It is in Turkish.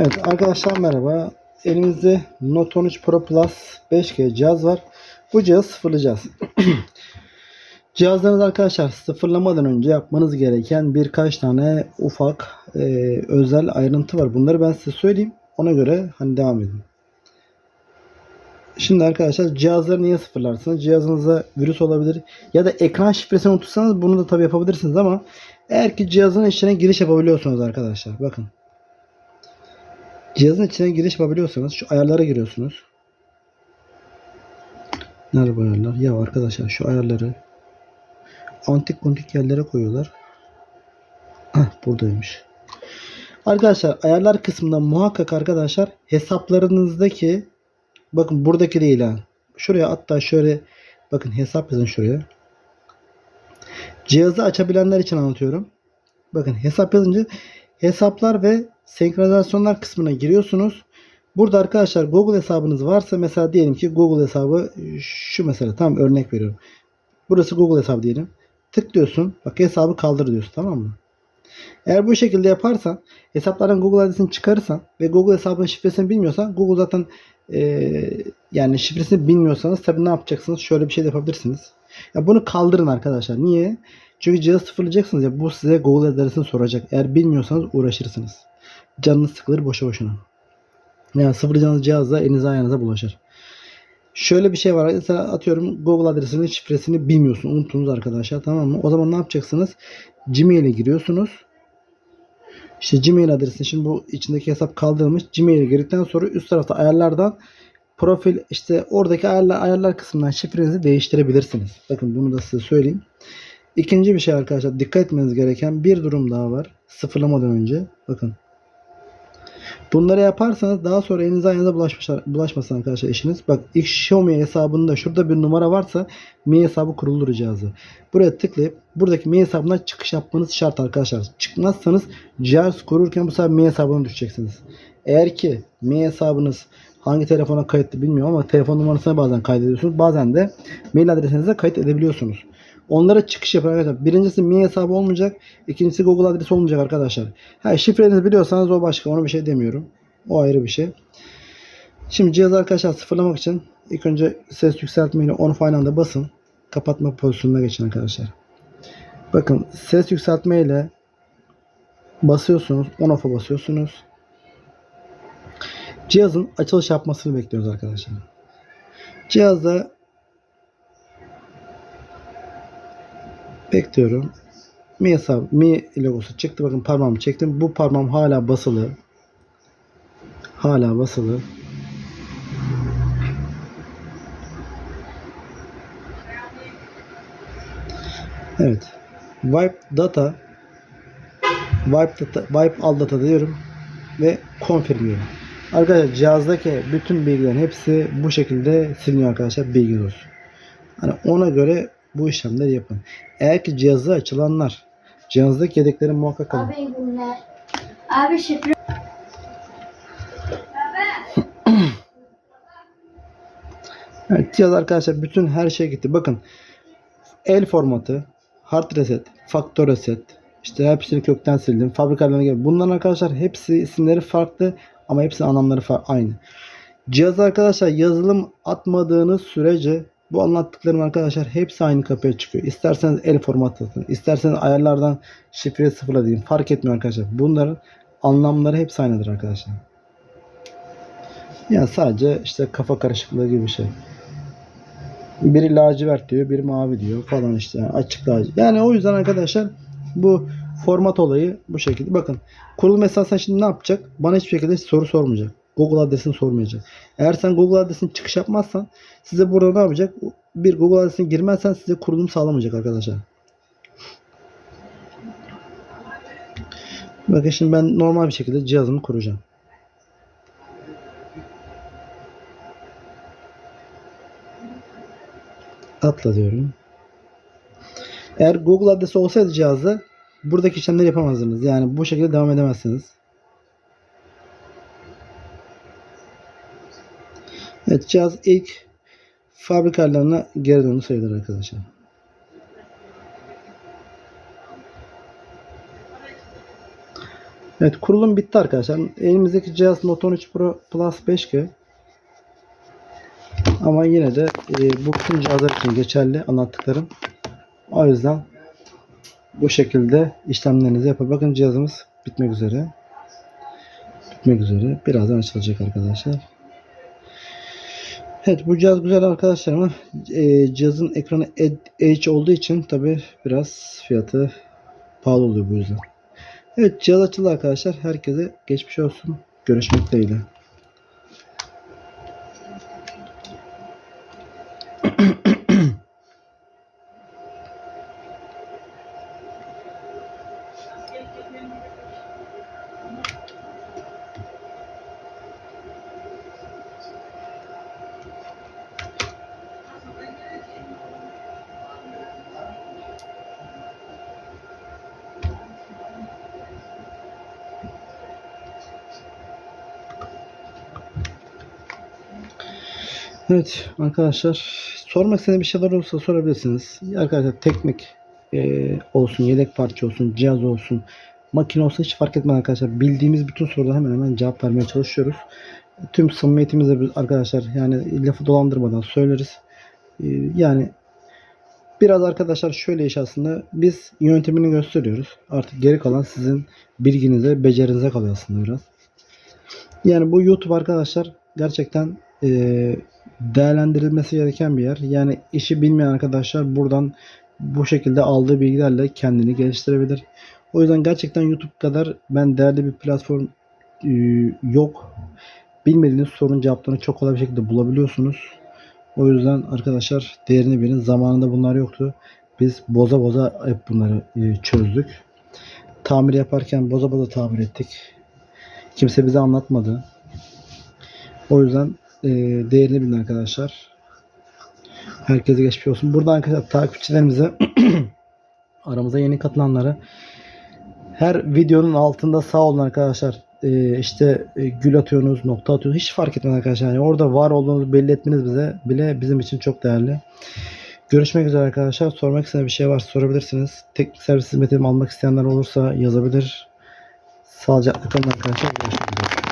Evet arkadaşlar merhaba. Elimizde Note 13 Pro Plus 5G cihaz var. Bu cihazı sıfırlayacağız. Cihazlarınız arkadaşlar sıfırlamadan önce yapmanız gereken birkaç tane ufak e, özel ayrıntı var. Bunları ben size söyleyeyim. Ona göre hani devam edin. Şimdi arkadaşlar cihazları niye sıfırlarsınız? Cihazınıza virüs olabilir ya da ekran şifresini unutursanız bunu da tabi yapabilirsiniz ama eğer ki cihazın içine giriş yapabiliyorsunuz arkadaşlar. Bakın. Cihazın içine giriş yapabiliyorsanız şu ayarlara giriyorsunuz. Nerede bu ayarlar? Ya arkadaşlar şu ayarları antik kuntik yerlere koyuyorlar. Heh, buradaymış. Arkadaşlar ayarlar kısmında muhakkak arkadaşlar hesaplarınızdaki bakın buradaki değil ha. Şuraya hatta şöyle bakın hesap yazın şuraya. Cihazı açabilenler için anlatıyorum. Bakın hesap yazınca hesaplar ve senkronizasyonlar kısmına giriyorsunuz. Burada arkadaşlar Google hesabınız varsa mesela diyelim ki Google hesabı şu mesela tam örnek veriyorum. Burası Google hesabı diyelim. Tıklıyorsun. Bak hesabı kaldır diyorsun tamam mı? Eğer bu şekilde yaparsan hesaplardan Google adresini çıkarırsan ve Google hesabının şifresini bilmiyorsan Google zaten eee, yani şifresini bilmiyorsanız tabii ne yapacaksınız? Şöyle bir şey de yapabilirsiniz. Ya bunu kaldırın arkadaşlar. Niye? Çünkü cihazı sıfırlayacaksınız ya bu size Google adresini soracak. Eğer bilmiyorsanız uğraşırsınız. Canınız sıkılır boşa boşuna. Yani sıfırlayacağınız cihazla elinize ayağınıza bulaşır. Şöyle bir şey var. Mesela atıyorum Google adresinin şifresini bilmiyorsun. Unuttunuz arkadaşlar tamam mı? O zaman ne yapacaksınız? Gmail'e giriyorsunuz. İşte Gmail adresini şimdi bu içindeki hesap kaldırılmış. Gmail'e girdikten sonra üst tarafta ayarlardan profil işte oradaki ayarlar, ayarlar kısmından şifrenizi değiştirebilirsiniz. Bakın bunu da size söyleyeyim. İkinci bir şey arkadaşlar dikkat etmeniz gereken bir durum daha var. Sıfırlamadan önce. Bakın. Bunları yaparsanız daha sonra elinize ayağınıza bulaşmasın arkadaşlar eşiniz. Bak ilk Xiaomi hesabında şurada bir numara varsa Mi hesabı kurulur cihazı. Buraya tıklayıp buradaki Mi hesabından çıkış yapmanız şart arkadaşlar. Çıkmazsanız cihaz kururken bu sefer Mi hesabına düşeceksiniz. Eğer ki Mi hesabınız hangi telefona kayıtlı bilmiyorum ama telefon numarasına bazen kaydediyorsunuz. Bazen de mail adresinize kayıt edebiliyorsunuz. Onlara çıkış yapın arkadaşlar. Birincisi Mi hesabı olmayacak. İkincisi Google adresi olmayacak arkadaşlar. Ha, şifrenizi biliyorsanız o başka. Ona bir şey demiyorum. O ayrı bir şey. Şimdi cihazı arkadaşlar sıfırlamak için ilk önce ses yükseltme ile on aynı anda basın. Kapatma pozisyonuna geçin arkadaşlar. Bakın ses yükseltme ile basıyorsunuz. On off'a basıyorsunuz. Cihazın açılış yapmasını bekliyoruz arkadaşlar. Cihazda Bekliyorum. Mi hesap, Mi logosu çıktı. Bakın parmağımı çektim. Bu parmağım hala basılı. Hala basılı. Evet. Wipe data wipe data, wipe all data diyorum ve confirm diyorum. Arkadaşlar cihazdaki bütün bilgilerin hepsi bu şekilde siliniyor arkadaşlar bilginiz olsun. Hani ona göre bu işlemleri yapın. Eğer ki cihazı açılanlar cihazdaki yedekleri muhakkak alın. Abi günler. Abi şifre. Evet, cihaz arkadaşlar bütün her şey gitti. Bakın el formatı, hard reset, faktör reset, işte hepsini kökten sildim. Fabrikalarına gibi. Bunların arkadaşlar hepsi isimleri farklı ama hepsinin anlamları aynı. Cihaz arkadaşlar yazılım atmadığınız sürece bu anlattıklarım arkadaşlar hepsi aynı kapıya çıkıyor. İsterseniz el formatı atın, isterseniz ayarlardan şifreyi sıfırla deyin. Fark etmiyor arkadaşlar. Bunların anlamları hepsi aynıdır arkadaşlar. Yani sadece işte kafa karışıklığı gibi bir şey. Biri lacivert diyor, biri mavi diyor falan işte. Yani açık lacivert. Yani o yüzden arkadaşlar bu format olayı bu şekilde. Bakın kurulum esasında şimdi ne yapacak? Bana hiçbir şekilde soru sormayacak. Google adresini sormayacak. Eğer sen Google adresini çıkış yapmazsan size burada ne yapacak? Bir Google adresini girmezsen size kurulum sağlamayacak arkadaşlar. Bakın şimdi ben normal bir şekilde cihazımı kuracağım. Atla diyorum. Eğer Google adresi olsaydı cihazda buradaki işlemleri yapamazdınız. Yani bu şekilde devam edemezsiniz. Evet cihaz ilk fabrikalarına geri döndü sayılır arkadaşlar. Evet kurulum bitti arkadaşlar. Elimizdeki cihaz Note 13 Pro Plus 5G. Ama yine de e, bu bütün cihazlar için geçerli anlattıklarım. O yüzden bu şekilde işlemlerinizi yapın. Bakın cihazımız bitmek üzere. Bitmek üzere. Birazdan açılacak arkadaşlar. Evet bu cihaz güzel arkadaşlar ama e, cihazın ekranı Edge olduğu için tabi biraz fiyatı pahalı oluyor bu yüzden. Evet cihaz açıldı arkadaşlar. Herkese geçmiş olsun. Görüşmek dileğiyle. Evet arkadaşlar sormak istediğiniz bir şeyler olursa sorabilirsiniz. Arkadaşlar teknik e, olsun, yedek parça olsun, cihaz olsun, makine olsun hiç fark etmez arkadaşlar. Bildiğimiz bütün sorulara hemen hemen cevap vermeye çalışıyoruz. Tüm samimiyetimizle biz arkadaşlar yani lafı dolandırmadan söyleriz. E, yani biraz arkadaşlar şöyle iş aslında biz yöntemini gösteriyoruz. Artık geri kalan sizin bilginize, becerinize kalıyor aslında biraz. Yani bu YouTube arkadaşlar gerçekten e, değerlendirilmesi gereken bir yer. Yani işi bilmeyen arkadaşlar buradan bu şekilde aldığı bilgilerle kendini geliştirebilir. O yüzden gerçekten YouTube kadar ben değerli bir platform e, yok. Bilmediğiniz sorun cevaplarını çok kolay bir şekilde bulabiliyorsunuz. O yüzden arkadaşlar değerini bilin. Zamanında bunlar yoktu. Biz boza boza hep bunları e, çözdük. Tamir yaparken boza boza tamir ettik. Kimse bize anlatmadı. O yüzden e, değerini bilin arkadaşlar. Herkese geçmiş olsun. Burada arkadaşlar takipçilerimize aramıza yeni katılanlara her videonun altında sağ olun arkadaşlar. E, işte e, gül atıyorsunuz, nokta atıyorsunuz. Hiç fark etmez arkadaşlar. Yani orada var olduğunuzu belli etmeniz bize bile bizim için çok değerli. Görüşmek üzere arkadaşlar. Sormak istediğiniz bir şey varsa sorabilirsiniz. Teknik servis hizmetimi almak isteyenler olursa yazabilir. Sağlıcakla kalın arkadaşlar. Görüşmek üzere.